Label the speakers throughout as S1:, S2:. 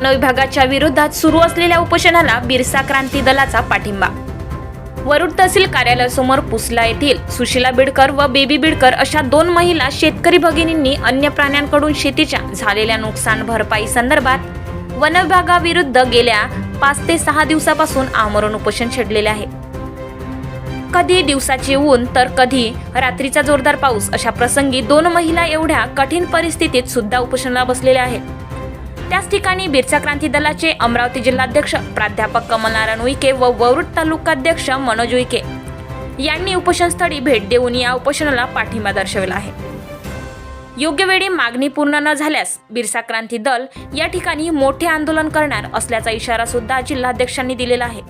S1: One विभागाच्या विरोधात सुरू असलेल्या उपोषणाला बिरसा क्रांती दलाचा पाठिंबा. वरुड तहसील कार्यालयासमोर पुसला येथील सुशीला बिडकर व बेबी बिडकर अशा दोन महिला शेतकरी भगिनींनी अन्य प्राण्यांकडून शेतीच्या झालेल्या नुकसान भरपाई संदर्भात वन विभागाविरुद्ध गेल्या पाच ते सहा दिवसापासून आमरण उपोषण छेडलेले आहे. कधी दिवसाचे ऊन तर कधी रात्रीचा जोरदार पाऊस अशा प्रसंगी दोन महिला एवढ्या कठीण परिस्थितीत सुद्धा उपोषणाला बसलेल्या आहेत. त्याच ठिकाणी बिरसा क्रांती दलाचे अमरावती जिल्हाध्यक्ष प्राध्यापक कमलनारायण उईके व वरुड तालुकाध्यक्ष मनोज उईके यांनी उपोषणस्थळी भेट देऊन या उपोषणाला पाठिंबा दर्शविला आहे. योग्य वेळी मागणी पूर्ण न झाल्यास बिरसा क्रांती दल या ठिकाणी मोठे आंदोलन करणार असल्याचा इशारा सुद्धा जिल्हाध्यक्षांनी दिलेला आहे.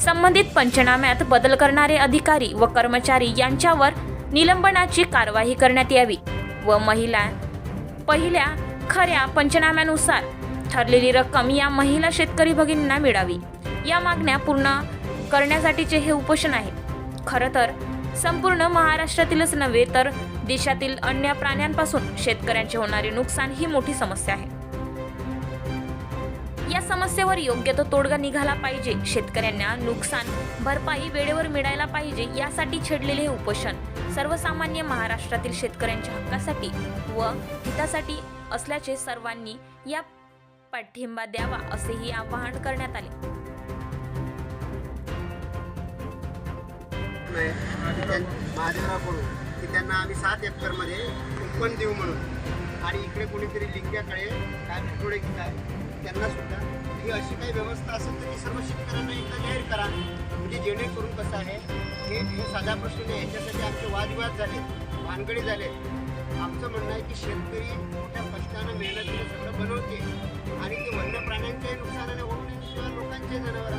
S1: संबंधित पंचनाम्यात बदल करणारे अधिकारी व कर्मचारी यांच्यावर निलंबनाची कारवाई करण्यात यावी व महिला पहिल्या खऱ्या पंचनाम्यानुसार ठरलेली रक्कम या महिला शेतकरी भगिनींना मिळावी. या मागण्या पूर्ण करण्यासाठीचे हे उपोषण आहे. खरं तर संपूर्ण महाराष्ट्रातीलच नव्हे तर देशातील अन्य प्राण्यांपासून शेतकऱ्यांचे होणारे नुकसान ही मोठी समस्या आहे. या समस्येवर योग्य तो तोडगा निघाला पाहिजे. शेतकऱ्यांना नुकसान भरपाई वेळेवर मिळायला पाहिजे यासाठी छेडलेले हे उपोषण सर्वसामान्य महाराष्ट्रातील शेतकऱ्यांच्या हक्कासाठी व हितासाठी असल्याचे सर्वांनी या पाठिंबा द्यावा असेही आवाहन करण्यात आले.
S2: आहे की त्यांना आम्ही सात एकरमध्ये कुंपण देऊ म्हणून. आणि इकडे कोणीतरी लिंग्याकडे काय पुढे काय त्यांना सुद्धा. ही अशी काही व्यवस्था असेल तर ती सर्व शेतकऱ्यांना एकदा जाहीर करा. म्हणजे जेणेकरून कसं आहे हे हे साधा प्रश्न नाही याच्यासाठी आमचे वादविवाद झाले भानगडी झाले. आमचं म्हणणं आहे की शेतकरी मोठ्या माणसानं मेहनतीने सगळं बनवते. आणि ती वन्य प्राण्यांच्याही नुकसानाने होऊन लोकांचे जनावर